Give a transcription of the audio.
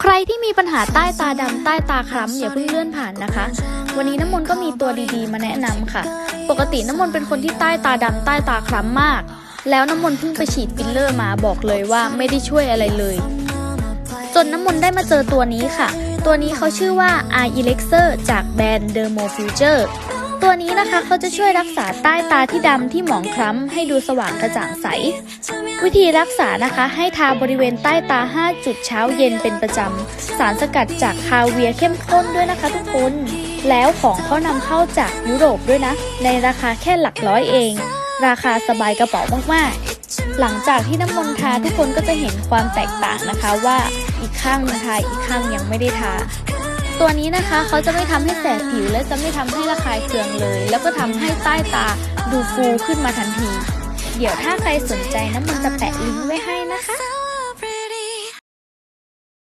ใครที่มีปัญหาใต้ตาดำใต้ตาคล้ำอย่าเพิ่งเลื่อนผ่านนะคะ วันนี้น้ำมนต์ก็มีตัวดีๆ มาแนะนำค่ะ ปกติน้ำมนต์เป็นคนที่ใต้ตาดำใต้ตาคล้ำมาก แล้วน้ำมนต์เพิ่งไปฉีดฟิลเลอร์มาบอกเลยว่าไม่ได้ช่วยอะไรเลย จนน้ำมนต์ได้มาเจอตัวนี้ค่ะ ตัวนี้เขาชื่อว่า Eye Elixir จากแบรนด์ Dermo Future ตัวนี้นะคะเขาจะช่วยรักษาใต้ตาที่ดำที่หมองคล้ำให้ดูสว่างกระจ่างใส วิธีรักษานะคะให้ทาบริเวณใต้ตา 5 จุดเช้าเย็นเป็นประจำ สารสกัดจากคาเวียเข้มข้นด้วยนะคะทุกคน แล้วของเขานำเข้าจากยุโรปด้วยนะ ในราคาแค่หลักร้อยเอง ราคาสบายกระเป๋ามากๆหลังจากที่น้ำมนต์ทาทุกคนก็จะเห็นความแตกต่างนะคะว่าอีกข้างหนึงทาอีกข้างยังไม่ได้ทา ตัวนี้นะคะเขาจะไม่ทำให้แสบผิวและจะไม่ทำให้ระคายเคืองเลย แล้วก็ทำให้ใต้ตาดูฟูขึ้นมาทันที เดี๋ยวถ้าใครสนใจน้ำมันจะแปะลิงก์ไว้ให้นะคะ